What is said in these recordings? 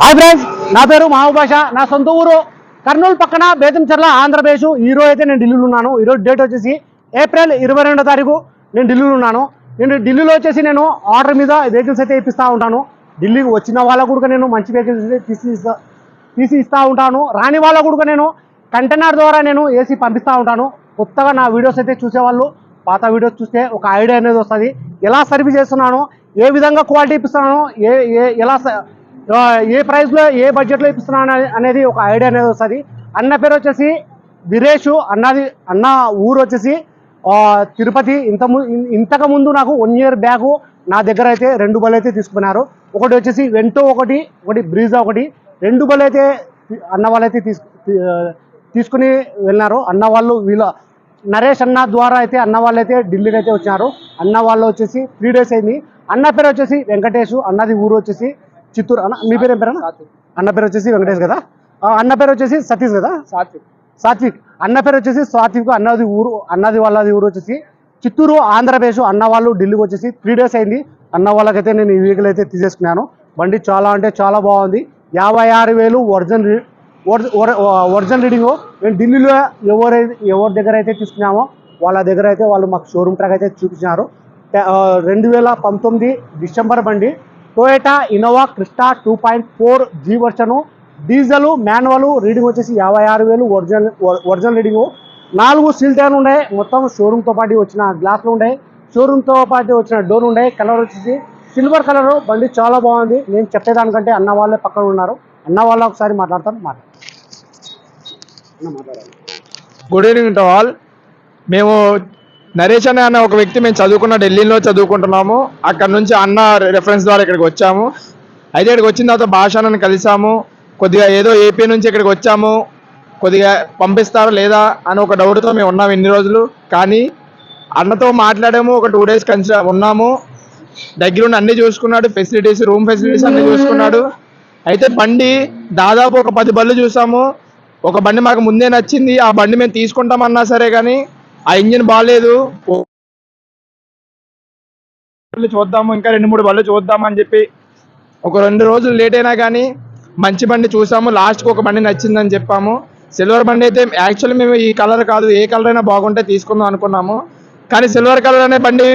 Hi friends నా పేరు మహాభాష నా సొంత ఊరు కర్నూలు పక్కన బేతంచెర్ల ఆంధ్రప్రదేశ్. ఈ రోజు అయితే నేను ఢిల్లీలో ఉన్నాను. ఈరోజు డేట్ వచ్చేసి ఏప్రిల్ ఇరవై రెండో తారీఖు నేను ఢిల్లీలో ఉన్నాను. నేను ఢిల్లీలో వచ్చేసి నేను ఆర్డర్ మీద వెహికల్స్ అయితే ఇప్పిస్తూ ఉంటాను. ఢిల్లీకి వచ్చిన వాళ్ళకు కూడా నేను మంచి వెహికల్స్ అయితే తీసి ఇస్తా తీసి ఇస్తూ ఉంటాను. రాని వాళ్ళకు కూడా నేను కంటైనర్ ద్వారా నేను ఏసీ పంపిస్తూ ఉంటాను. కొత్తగా నా వీడియోస్ అయితే చూసేవాళ్ళు పాత వీడియోస్ చూస్తే ఒక ఐడియా అనేది వస్తుంది. ఎలా సర్వీస్ చేస్తున్నాను ఏ విధంగా క్వాలిటీ ఇప్పిస్తున్నాను ఏ ఏ ఎలా ఏ ప్రైస్లో ఏ బడ్జెట్లో ఇప్పిస్తున్నాను అనేది ఒక ఐడియా అనేది వస్తుంది. అన్న పేరు వచ్చేసి వీరేష్ అన్నది అన్న ఊరు వచ్చేసి తిరుపతి. ఇంత ము- ఇంతకు ముందు నాకు వన్ ఇయర్ బ్యాగు నా దగ్గర అయితే రెండు బళ్ళు అయితే తీసుకున్నారు. ఒకటి వచ్చేసి వెంటో ఒకటి ఒకటి బ్రీజా ఒకటి. రెండు బళ్ళు అయితే అన్న వాళ్ళైతే తీసుకుని వెళ్ళినారు. అన్న వాళ్ళు వీళ్ళ నరేష్ అన్న ద్వారా అయితే అన్న వాళ్ళు అయితే ఢిల్లీకి అయితే వచ్చినారు. అన్న వాళ్ళు వచ్చేసి త్రీ డేస్ అయింది. అన్న పేరు వచ్చేసి వెంకటేష్ అన్నది ఊరు వచ్చేసి చిత్తూరు అన్న? మీ పేరు ఏం పేరు అన్న? అన్న పేరు వచ్చేసి వెంకటేష్ కదా? అన్న పేరు వచ్చేసి సతీష్ కదా? సాత్విక్. అన్న పేరు వచ్చేసి సాత్విక్ అన్నది ఊరు అన్నది వాళ్ళది ఊరు వచ్చేసి చిత్తూరు ఆంధ్రప్రదేశ్ అన్న వాళ్ళు ఢిల్లీకి వచ్చేసి త్రీ డేస్ అయింది. అన్న వాళ్ళకైతే నేను ఈ వెహికల్ అయితే తీసేసుకున్నాను. బండి చాలా అంటే చాలా బాగుంది. యాభై ఆరు వేలు ఒరిజినల్ ఒరిజినల్ రీడింగ్ మేము ఢిల్లీలో ఎవరైతే ఎవరి దగ్గర అయితే తీసుకున్నామో వాళ్ళ దగ్గర అయితే వాళ్ళు మాకు షోరూమ్ ట్రాక్ అయితే చూపించినారు. రెండు వేల పంతొమ్మిది డిసెంబర్ బండి Toyota Innova Crysta two point four G వర్షను diesel manual reading వచ్చేసి యాభై ఆరు వేలు ఒరిజినల్ ఒరిజినల్ రీడింగ్. నాలుగు సీల్ టైర్లు ఉన్నాయి మొత్తం షోరూమ్తో పాటు వచ్చిన గ్లాసులు ఉండే షోరూమ్తో పాటు వచ్చిన డోర్ ఉండే కలర్ వచ్చేసి సిల్వర్ కలర్ బండి చాలా బాగుంది. నేను చెప్పేదానికంటే అన్న వాళ్ళే పక్కన ఉన్నారు. అన్న వాళ్ళ ఒకసారి మాట్లాడతాను మాట్లాడాలి. గుడ్ ఈవినింగ్ టు ఆల్ మేము నరేష్ అనే అన్న ఒక వ్యక్తి మేము చదువుకున్న ఢిల్లీలో చదువుకుంటున్నాము. అక్కడ నుంచి అన్న రెఫరెన్స్ ద్వారా ఇక్కడికి వచ్చాము. అయితే ఇక్కడికి వచ్చిన తర్వాత భాషను కలిసాము. కొద్దిగా ఏదో ఏపీ నుంచి ఇక్కడికి వచ్చాము. కొద్దిగా పంపిస్తారా లేదా అని ఒక డౌట్తో మేము ఉన్నాము ఇన్ని రోజులు. కానీ అన్నతో మాట్లాడాము. ఒక టూ డేస్ కన్సి ఉన్నాము. దగ్గరుండి అన్ని చూసుకున్నాడు. ఫెసిలిటీస్ రూమ్ ఫెసిలిటీస్ అన్ని చూసుకున్నాడు. అయితే బండి దాదాపు ఒక పది బళ్ళు చూసాము. ఒక బండి మాకు ముందే నచ్చింది. ఆ బండి మేము తీసుకుంటామన్నా సరే కానీ ఆ ఇంజిన్ బాగాలేదు చూద్దాము ఇంకా రెండు మూడు బళ్ళు చూద్దాము అని చెప్పి ఒక రెండు రోజులు లేట్ అయినా కానీ మంచి బండి చూసాము. లాస్ట్కి ఒక బండి నచ్చిందని చెప్పాము. సిల్వర్ బండి అయితే యాక్చువల్లీ మేము ఈ కలర్ కాదు ఏ కలర్ అయినా బాగుంటే తీసుకుందాం అనుకున్నాము. కానీ సిల్వర్ కలర్ అనే బండి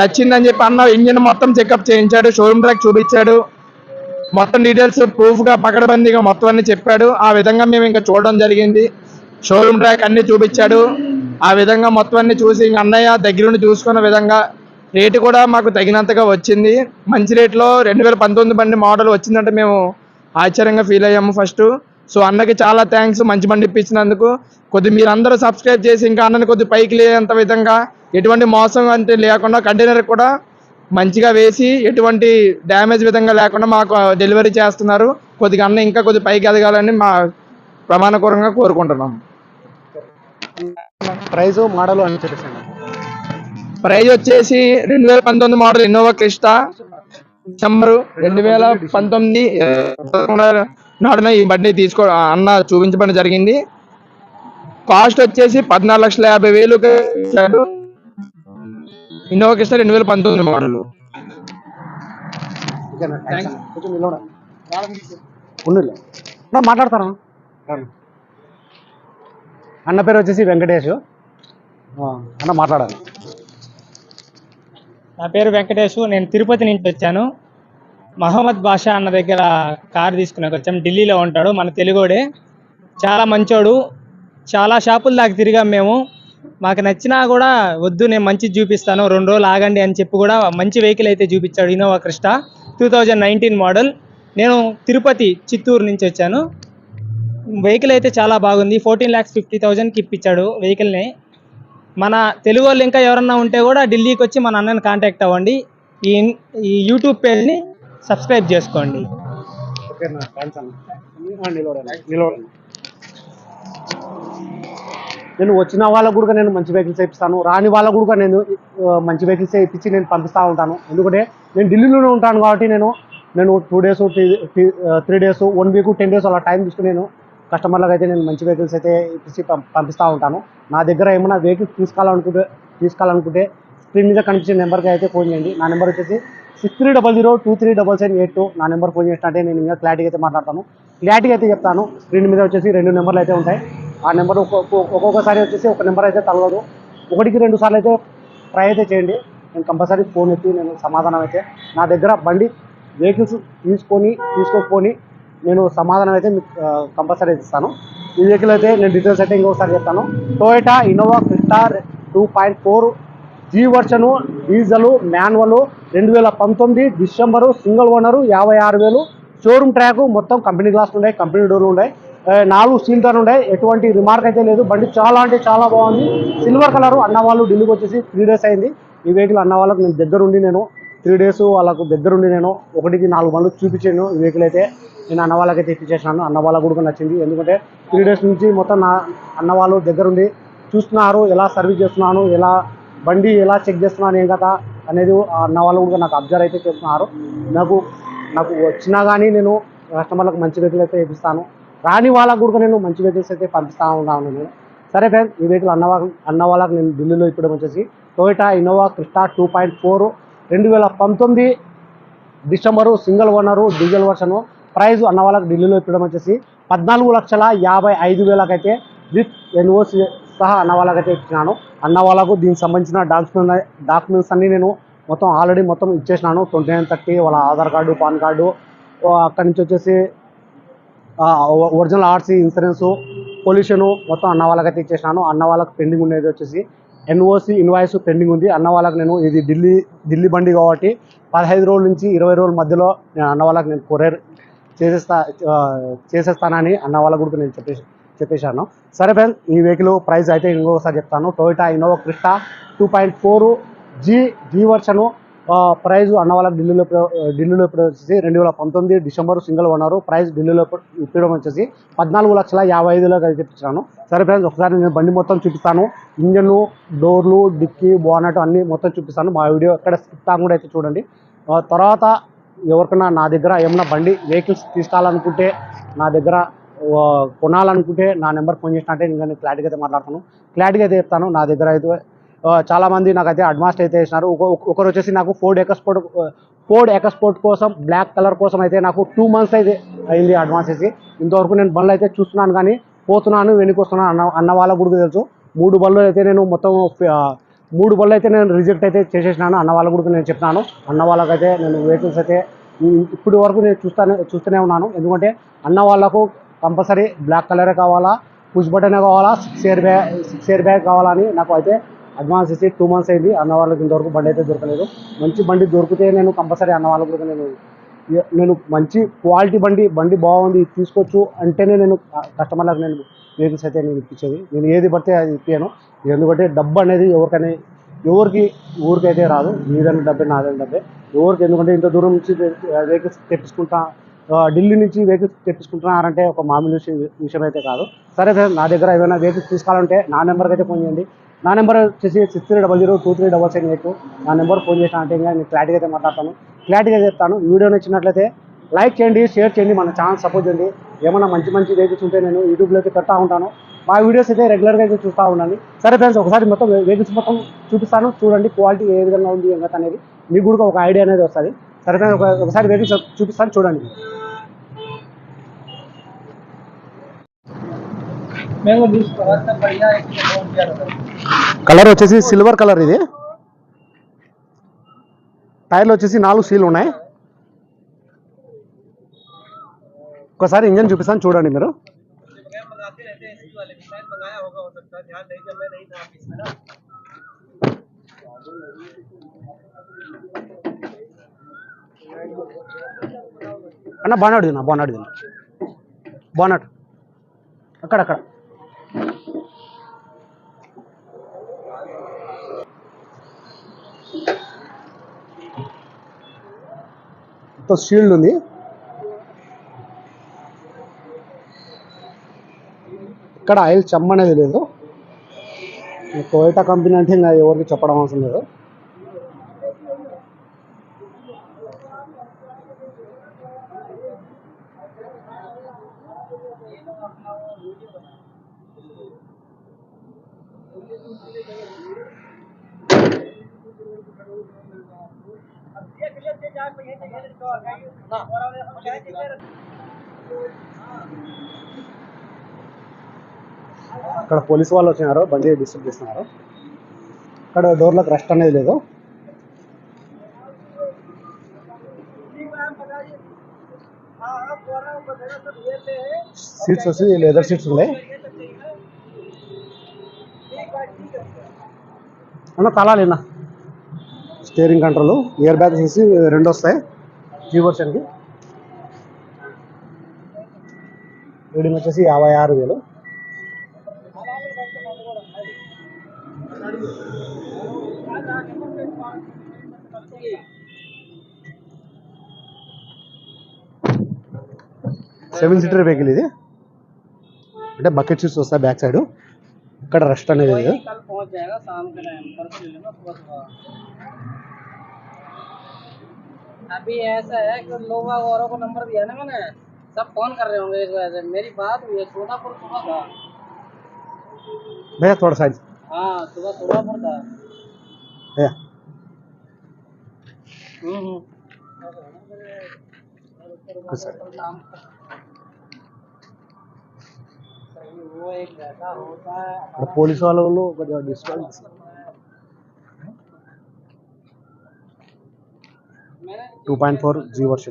నచ్చిందని చెప్పి అన్న ఇంజిన్ మొత్తం చెకప్ చేయించాడు షోరూమ్ ట్రాక్ చూపించాడు. మొత్తం డీటెయిల్స్ ప్రూఫ్గా పకడబందీగా మొత్తం అన్ని చెప్పాడు. ఆ విధంగా మేము ఇంకా చూడడం జరిగింది. షోరూమ్ ట్రాక్ అన్ని చూపించాడు. ఆ విధంగా మొత్తం అన్ని చూసి ఇంక అన్నయ్య దగ్గరుండి చూసుకున్న విధంగా రేటు కూడా మాకు తగినంతగా వచ్చింది. మంచి రేట్లో రెండు వేల పంతొమ్మిది బండి మోడల్ వచ్చిందంటే మేము ఆశ్చర్యంగా ఫీల్ అయ్యాము ఫస్ట్ సో అన్నకి చాలా థ్యాంక్స్ మంచి బండి ఇప్పించినందుకు. కొద్ది మీరందరూ సబ్స్క్రైబ్ చేసి ఇంకా అన్నని కొద్ది పైకి లేనంత విధంగా ఎటువంటి మోసం అంటే లేకుండా కంటైనర్ కూడా మంచిగా వేసి ఎటువంటి డ్యామేజ్ విధంగా లేకుండా మాకు డెలివరీ చేస్తున్నారు. కొద్దిగా అన్న ఇంకా కొద్ది పైకి ఎదగాలని మా ప్రమాణపూర్వకంగా కోరుకుంటున్నాం. ప్రైజ్ మోడల్ అని చెప్పేసి ప్రైజ్ వచ్చేసి రెండు వేల పంతొమ్మిది మోడల్ ఇన్నోవా క్రిస్టా డిసెంబర్ రెండు వేల పంతొమ్మిది నాడున ఈ బండి తీసుకో అన్న చూపించబడి జరిగింది. కాస్ట్ వచ్చేసి పద్నాలుగు లక్షల యాభై వేలు ఇచ్చాడు ఇన్నోవా క్రిస్టా రెండు వేల పంతొమ్మిది మోడల్. థ్యాంక్స్ అన్న. పేరు వచ్చేసి వెంకటేష్. అన్న మాట్లాడాలి. నా పేరు వెంకటేష్. నేను తిరుపతి నుంచి వచ్చాను. మహమ్మద్ బాషా అన్న దగ్గర కార్ తీసుకున్నాక వచ్చాం. ఢిల్లీలో ఉంటాడు మన తెలుగోడే. చాలా మంచోడు. చాలా షాపుల దాకా తిరిగాం మేము. మాకు నచ్చినా కూడా వద్దు నేను మంచి చూపిస్తాను రెండు రోజులు ఆగండి అని చెప్పి కూడా మంచి వెహికల్ అయితే చూపించాడు Innova Crysta. Two thousand nineteen model. నేను తిరుపతి చిత్తూరు నుంచి వచ్చాను. వెహికల్ అయితే చాలా బాగుంది. ఫోర్టీన్ ల్యాక్స్ ఫిఫ్టీ థౌజండ్కి ఇప్పించాడు వెహికల్ని మన తెలుగు వాళ్ళు ఇంకా ఎవరన్నా ఉంటే కూడా ఢిల్లీకి వచ్చి మన అన్నని కాంటాక్ట్ అవ్వండి. ఈ ఈ యూట్యూబ్ పేజ్ని సబ్స్క్రైబ్ చేసుకోండి. నేను వచ్చిన వాళ్ళకు కూడా నేను మంచి వెహికల్స్ ఇప్పిస్తాను. రాని వాళ్ళకు కూడా నేను మంచి వెహికల్స్ ఇప్పించి నేను పంపిస్తూ ఉంటాను. ఎందుకంటే నేను ఢిల్లీలోనే ఉంటాను కాబట్టి నేను నేను two days three days one week ten days అలా టైం తీసుకుని నేను కస్టమర్లకు అయితే నేను మంచి వెహికల్స్ అయితే ఇప్పించి పం- పంపిస్తూ ఉంటాను. నా దగ్గర ఏమైనా వెహికల్స్ తీసుకోవాలనుకుంటే తీసుకోవాలనుకుంటే స్క్రీన్ మీద కనిపించే నెంబర్కి అయితే ఫోన్ చేయండి. నా నెంబర్ వచ్చేసి six three double zero two three double seven eight two నా నెంబర్ ఫోన్ చేసినట్టే నేను ఇంకా క్లారిటీగా అయితే మాట్లాడతాను. క్లారిటీగా అయితే చెప్తాను. స్క్రీన్ మీద వచ్చేసి రెండు నెంబర్లు అయితే ఉంటాయి. ఆ నెంబర్ ఒక్కొక్కసారి వచ్చేసి ఒక నెంబర్ అయితే తగలదు. ఒకటికి రెండు సార్లు అయితే ట్రై అయితే చేయండి. నేను కంపల్సరీ ఫోన్ ఎత్తి నేను సమాధానం అయితే నా దగ్గర బండి వెహికల్స్ తీసుకొని తీసుకోకపోని నేను సమాధానం అయితే మీకు కంపల్సరీ ఇస్తాను. ఈ వెహికల్ అయితే నేను డీటెయిల్స్ అయితే ఇంకొకసారి చెప్తాను. Toyota Innova Crysta two point four G version diesel manual రెండు వేల పంతొమ్మిది డిసెంబరు సింగిల్ ఓనరు యాభై ఆరు వేలు. షోరూమ్ ట్రాక్ మొత్తం కంపెనీ గ్లాసులు ఉన్నాయి కంపెనీ డోర్లు ఉన్నాయి నాలుగు స్టీల్ ధర ఉన్నాయి ఎటువంటి రిమార్క్ అయితే లేదు. బండి చాలా అంటే చాలా బాగుంది. సిల్వర్ కలర్ అన్న వాళ్ళు ఢిల్లీకి వచ్చేసి త్రీ డేస్ అయింది. ఈ వెహికల్ అన్న వాళ్ళకి నేను దగ్గరుండి నేను త్రీ డేస్ వాళ్ళకు దగ్గరుండి నేను ఒకటికి నాలుగు బండ్లు చూపించాను ఈ వెహికల్ అయితే. నేను అన్న వాళ్ళకైతే ఇప్పించేసినాను. అన్న వాళ్ళకు కూడా నచ్చింది. ఎందుకంటే త్రీ డేస్ నుంచి మొత్తం నా అన్న వాళ్ళు దగ్గరుండి చూస్తున్నారు ఎలా సర్వీస్ చేస్తున్నాను ఎలా బండి ఎలా చెక్ చేస్తున్నాను ఏం కదా అనేది ఆ అన్న వాళ్ళు కూడా నాకు అబ్జర్వ్ అయితే చేస్తున్నారు. నాకు నాకు వచ్చినా కానీ నేను కస్టమర్లకు మంచి వెహికల్ అయితే ఇప్పిస్తాను. రాని వాళ్ళకు కూడా నేను మంచి వెహికల్స్ అయితే పంపిస్తా ఉన్నాను నేను. సరే ఫ్రెండ్స్ ఈ వెహికల్ అన్న వాళ్ళకి అన్న వాళ్ళకి నేను ఢిల్లీలో ఇప్పుడు వచ్చేసి Toyota Innova Crysta two point four రెండు వేల పంతొమ్మిది December single owner diesel వర్షను price అన్న వాళ్ళకి ఢిల్లీలో ఇప్పడం వచ్చేసి పద్నాలుగు లక్షల యాభై ఐదు వేలకైతే విత్ ఎన్ఓసి సహా అన్న వాళ్ళకైతే ఇచ్చినాను. అన్న వాళ్ళకు దీనికి సంబంధించిన డాక్యుమెంట్ డాక్యుమెంట్స్ అన్నీ నేను మొత్తం ఆల్రెడీ మొత్తం ఇచ్చేసినాను. ట్వంటీ నైన్ థర్టీ వాళ్ళ ఆధార్ కార్డు పాన్ కార్డు అక్కడి నుంచి వచ్చేసి ఒరిజినల్ ఆర్సీ ఇన్సూరెన్సు పొల్యూషను మొత్తం అన్న వాళ్ళకైతే ఇచ్చేసినాను. అన్న వాళ్ళకి పెండింగ్ ఉండేది వచ్చేసి ఎన్ఓసి ఇన్వాయిస్ పెండింగ్ ఉంది. అన్న వాళ్ళకి నేను ఇది ఢిల్లీ ఢిల్లీ బండి కాబట్టి పదహైదు రోజుల నుంచి ఇరవై రోజుల మధ్యలో నేను అన్న వాళ్ళకి నేను కొరేర్ చేసేస్తా చేసేస్తానని అన్న వాళ్ళకు కూడా నేను చెప్పేసి చెప్పేశాను. సరే ఫ్రెండ్స్ ఈ వెహికల్ ప్రైస్ అయితే ఇంకొకసారి చెప్తాను. Toyota Innova Crysta two point four G G వర్షను price అన్న వాళ్ళకి ఢిల్లీలో ఢిల్లీలో ఇప్పుడు వచ్చేసి రెండు వేల పంతొమ్మిది డిసెంబర్ సింగిల్ ఓనరు ప్రైస్ ఢిల్లీలో ఇప్పుడు ఇప్పడం వచ్చేసి పద్నాలుగు లక్షల యాభై ఐదులో తెప్పించాను సరే ఫ్రెండ్స్ ఒకసారి నేను బండి మొత్తం చూపిస్తాను. ఇంజన్ డోర్లు డిక్కీ బోనట్ అన్ని మొత్తం చూపిస్తాను. మా వీడియో ఎక్కడ స్కిప్ కాకుండా అయితే చూడండి. తర్వాత ఎవరికైనా నా దగ్గర ఏమైనా బండి వెహికల్స్ తీసుకోవాలనుకుంటే నా దగ్గర కొనాలనుకుంటే నా నెంబర్ ఫోన్ చేసినట్టే ఇంకా నేను క్లారిటీగా అయితే మాట్లాడతాను. క్లారిటీగా అయితే చెప్తాను. నా దగ్గర అయితే చాలామంది నాకైతే అడ్వాన్స్ అయితే వేసినారు. ఒకరు వచ్చేసి నాకు ఫోర్డ్ ఎకస్పోర్ట్ ఫోర్డ్ ఎకస్పోర్ట్ కోసం బ్లాక్ కలర్ కోసం అయితే నాకు టూ మంత్స్ అయితే అయింది అడ్వాన్స్ వేసి. ఇంతవరకు నేను బండ్లు అయితే చూస్తున్నాను కానీ పోతున్నాను వెనుకొస్తున్నాను అన్న అన్న వాళ్ళకు కూడా తెలుసు. మూడు బళ్ళు అయితే నేను మొత్తం మూడు బళ్ళు అయితే నేను రిజెక్ట్ అయితే చేసేసినాను. అన్న వాళ్ళకు కూడా నేను చెప్తున్నాను అన్న వాళ్ళకైతే నేను వెహికల్స్ అయితే ఇప్పటి వరకు నేను చూస్తానే చూస్తూనే ఉన్నాను. ఎందుకంటే అన్న వాళ్ళకు కంపల్సరీ బ్లాక్ కలరే కావాలా పుష్ బటనే కావాలా six air bag six air bag కావాలని నాకు అయితే అడ్వాన్స్ ఇచ్చి టూ మంత్స్ అయింది. అన్న వాళ్ళకి ఇంతవరకు బండి అయితే దొరకలేదు. మంచి బండి దొరికితే నేను కంపల్సరీ అన్న వాళ్ళకి కూడా నేను నేను మంచి క్వాలిటీ బండి బండి బాగుంది తీసుకోవచ్చు అంటేనే నేను కస్టమర్లకు నేను వెహికల్స్ అయితే నేను ఇప్పించేది. నేను ఏది పడితే అది ఇప్పాను ఎందుకంటే డబ్బు అనేది ఎవరికైనా ఎవరికి ఊరికైతే రాదు. మీదైన డబ్బే నాదైన డబ్బే. ఎవరికి ఎందుకంటే ఇంత దూరం నుంచి వెహికల్స్ తెప్పించుకుంటా ఢిల్లీ నుంచి వెహికల్స్ తెప్పించుకుంటున్నారంటే ఒక మామూలు విషయం విషయం అయితే కాదు. సరే సార్ నా దగ్గర ఏమైనా వెహికల్స్ తీసుకోవాలంటే నా నెంబర్కి అయితే ఫోన్ చేయండి. నా నెంబర్ వచ్చేసి six three double zero two three double seven eight. నా నెంబర్ ఫోన్ చేసిన అంటే ఇంకా నేను క్లారిటీగా అయితే మాట్లాడతాను. క్లారిటీగా చెప్తాను. వీడియో నచ్చినట్లయితే లైక్ చేయండి షేర్ చేయండి మన ఛానల్ సపోర్ట్ చేయండి. ఏమైనా మంచి మంచి వెహికల్స్ ఉంటే నేను యూట్యూబ్లో అయితే పెడతా ఉంటాను. మా వీడియోస్ అయితే రెగ్యులర్గా అయితే చూస్తూ ఉండండి. సరే ఫ్రెండ్స్ ఒకసారి మొత్తం వెహికల్స్ మొత్తం చూపిస్తాను. చూడండి క్వాలిటీ ఏ విధంగా ఉంది ఏంటంటే అనేది. మీకు కూడా ఒక ఐడియా అనేది వస్తుంది. సరే ఫ్రెండ్స్ ఒక ఒకసారి వెహికల్స్ చూపిస్తాను చూడండి. మేము కలర్ వచ్చేసి సిల్వర్ కలర్ ఇది. టైర్లు వచ్చేసి నాలుగు సీలు ఉన్నాయి. ఒకసారి ఇంజన్ చూపిస్తాను చూడండి మీరు. అన్న బాగా తిన్నా బాగా తిన్నా. బాగా అక్కడక్కడ మొత్తం షీల్డ్ ఉంది. ఇక్కడ ఆయిల్ చెమ్మనేది లేదు. టొయోటా కంపెనీ అంటే ఇంకా ఎవరికి చెప్పడం అవసరం లేదు. ఇక్కడ పోలీస్ వాళ్ళు వచ్చినారు బండి డిస్టర్బ్ చేస్తున్నారు. ఇక్కడ డోర్లకు రెస్ట్ అనేది లేదు. సీట్స్ వచ్చి లెదర్ సీట్స్ ఉన్నాయి. అన్న తలాలేనా స్టీరింగ్ కంట్రోల్ ఇయర్ బ్యాగ్స్ వేసి రెండు వస్తాయి. కీబోర్డ్స్ అండి రీడింగ్ వచ్చేసి యాభై ఆరు వేలు సెవెన్ సీటర్ వెహికల్ ఇది అంటే బకెట్ సీట్స్ వస్తాయి బ్యాక్ సైడ్ ఇక్కడ రెస్ట్ అనేది లేదు कल पहुंच जाएगा शाम के टाइम परसों ले लेना सुबह सुबह अभी ऐसा है कि लोग औरों को नंबर दिया ना मैंने सब फ़ोन कर रहे होंगे इस वजह से। मेरी बात हुई है छोटापुर सुबह था। भैया थोड़ा सा हाँ सुबह छोटापुर था। भैया। हम्म, हम्म। वो पुलिस वालों लोग disturb two point four G वर्ष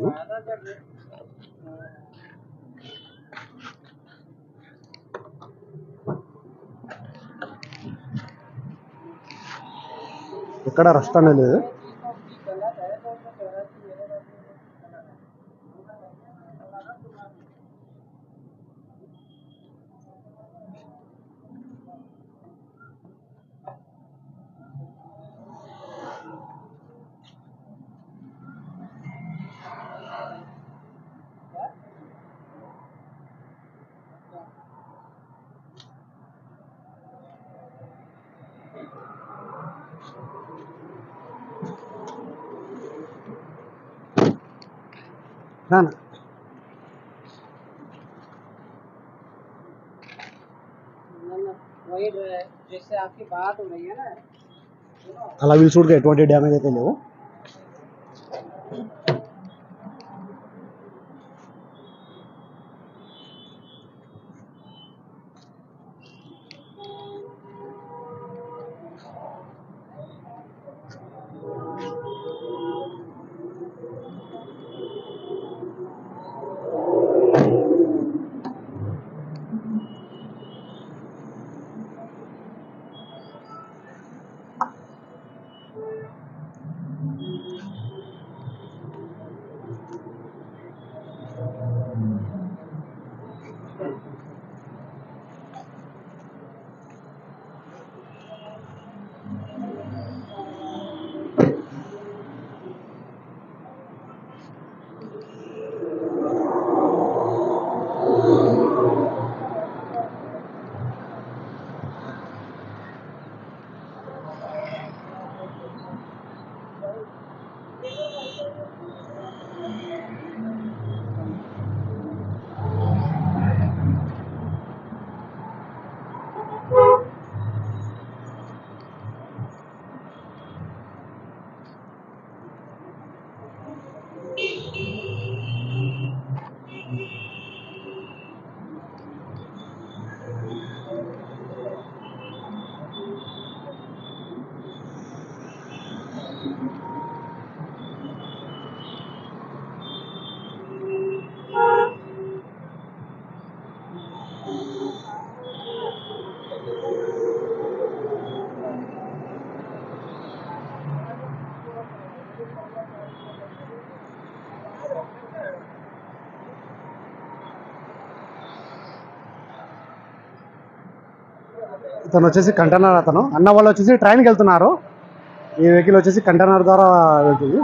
ఎక్కడ రెస్ట్ అనేది లేదు. నాన్న అలా వీల్ షూట్గా ఎటువంటి డ్యామేజ్ అయితే లేవు. ఇతను వచ్చేసి కంటైనర్ అతను. అన్న వాళ్ళు వచ్చేసి ట్రైన్కి వెళ్తున్నారు. ఈ వెహికల్ వచ్చేసి కంటైనర్ ద్వారా వెళ్తుంది.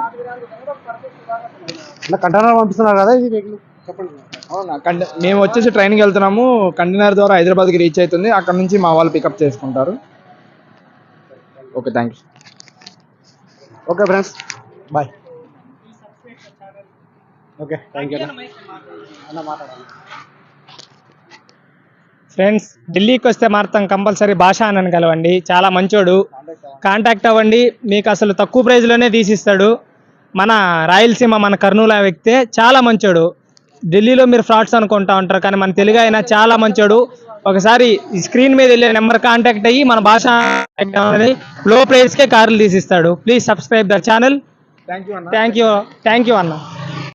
అన్న కంటైనర్ పంపిస్తున్నారు కదా ఇది వెహికల్ చెప్పండి. అవునా? కంట మేము వచ్చేసి ట్రైన్కి వెళ్తున్నాము. కంటైనర్ ద్వారా హైదరాబాద్కి రీచ్ అవుతుంది. అక్కడ నుంచి మా వాళ్ళు పికప్ చేసుకుంటారు. Okay thank you okay friends bye okay thank you అన్న మాట్లాడాలి ఫ్రెండ్స్ ఢిల్లీకి వస్తే మాత్రం కంపల్సరీ భాష అన్నను కలవండి. చాలా మంచోడు. కాంటాక్ట్ అవ్వండి. మీకు అసలు తక్కువ ప్రైస్లోనే తీసిస్తాడు. మన రాయలసీమ మన కర్నూలు వ్యక్తే చాలా మంచోడు. ఢిల్లీలో మీరు ఫ్రాడ్స్ అనుకుంటా ఉంటారు కానీ మన తెలుగు అయినా చాలా మంచోడు. ఒకసారి స్క్రీన్ మీద వెళ్ళే నెంబర్ కాంటాక్ట్ అయ్యి మన భాష లో ప్రైస్కే కార్లు తీసిస్తాడు. Please subscribe the channel thank you అన్న. థ్యాంక్ యూ థ్యాంక్ యూ అన్న.